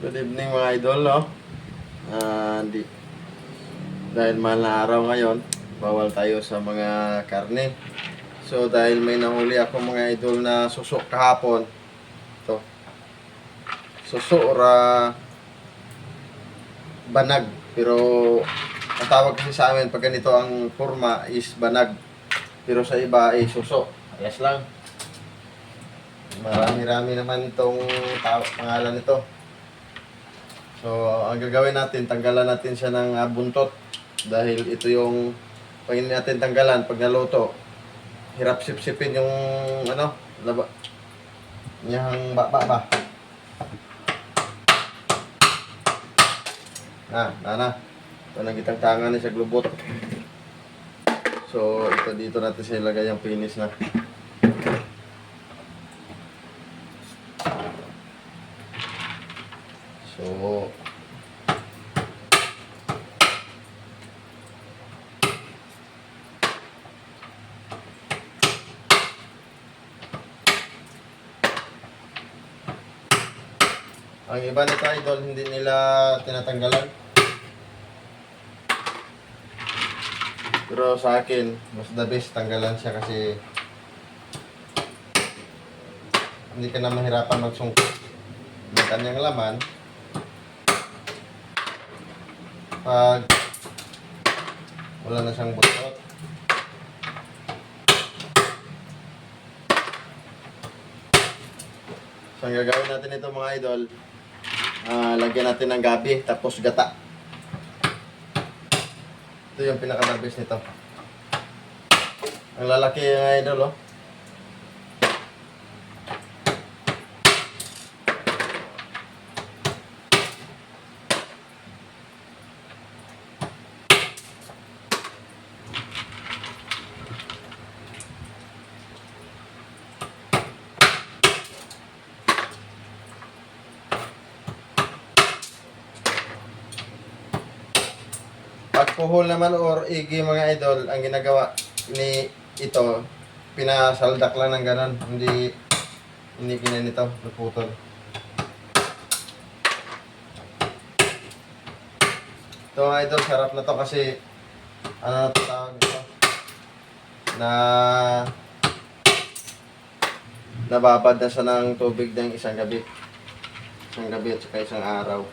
Good evening mga idol, no? Ah, di, dahil mahal na araw ngayon, bawal tayo sa mga karne. So dahil may nahuli ako mga idol na susok kahapon, to susok or ah, banag. Pero ang tawag kasi sa amin pag ganito ang forma is banag. Pero sa iba ay susok. Ayos lang. Marami-rami naman itong pangalan nito. So, ang gagawin natin, tanggalan natin siya ng ah, buntot. Dahil ito yung, pag natin tanggalan, pag naluto, hirap sipsipin yung, ano, laba, niyang baba ba. Na, na, na. Ito nang kitang tangan niya sa glubot. So, ito dito natin siya ilagay yung finish na. So, ang iba nito idol, hindi nila tinatanggalan. Pero sa akin, mas the best tanggalan siya kasi hindi ka na mahirapan magsungkit ng kanyang laman pag wala na siyang butot. So, ang gagawin natin ito mga idol, ah, lagyan natin ng gabi, tapos gata. Ito yung pinaka-best nito. Ang lalaki yung idol, oh. Pag puhol naman or igi mga idol, ang ginagawa ni ito, pinasaldak lang ng ganon. Hindi, hindi ginanito, naputol. Ito mga idol, sarap na to kasi, ano na to tawag ito? Na, nababad na siya ng tubig ng isang gabi. Isang gabi at saka isang araw.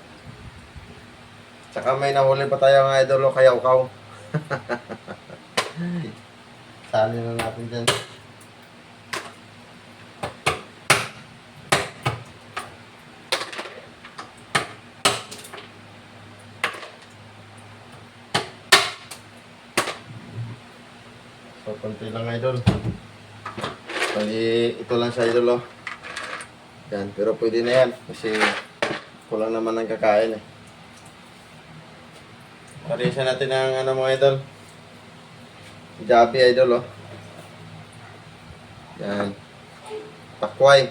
Tsaka may nahuli pa tayo ng idol o kaya ukaw. Sali na natin dyan. So, konti lang idol. Bali, ito lang sa idol oh. Yan, pero pwede na yan kasi kulang naman ng kakain eh. Parisa natin ang ano mga idol. Jabi idol oh. Yan. Takway.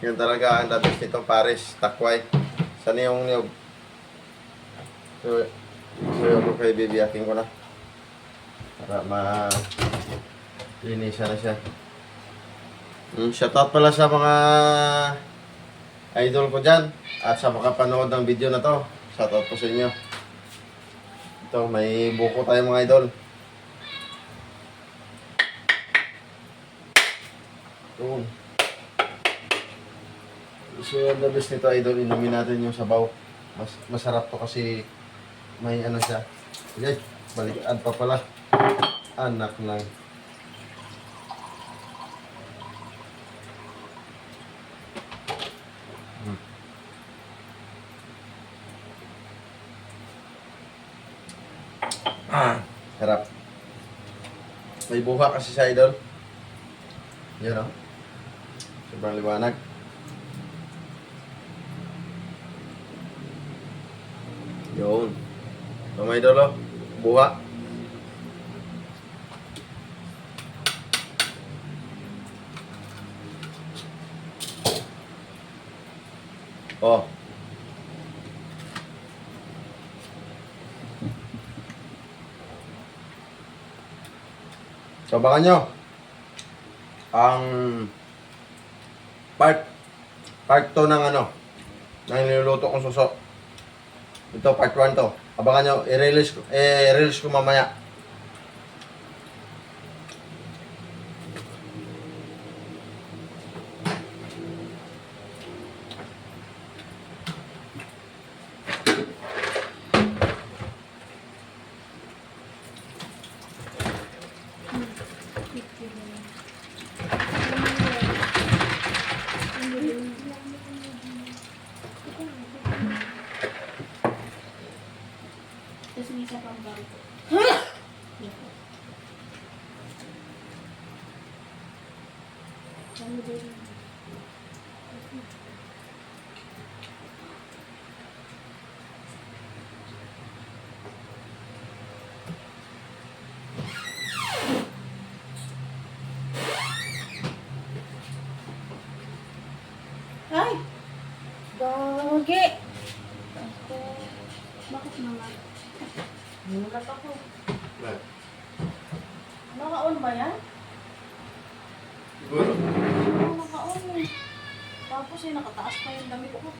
Yan talaga ang labis nitong Paris. Takway. Sana yung niyog. So, so ako kay bibiyakin ko na. Para ma linisa na siya. Mm, shoutout pala sa mga idol ko dyan at sa makapanood ng video na to. Shoutout po sa inyo. Ito, may buko tayo mga idol. Ito. So, the best nito idol, inumin natin yung sabaw. Mas, masarap to kasi may ano siya. Okay, balikan pa pala. Anak ng Ah, sarap. May buha kasi sa idol. Yan o. Sobrang liwanag. Yun. Ito mga idol o. Buha. Oh. So, baka nyo, ang part, part 2 ng ano, na niluluto kong suso. Ito, part 1 to. Abangan nyo, i-release i-release ko mamaya. Isa pang bago. Ano yun? Ay! Ako. Bakit naman? Nulat ako. Naka-on ba yan? Siguro. Oo, naka-on eh. Tapos eh, nakataas pa yung damit ko.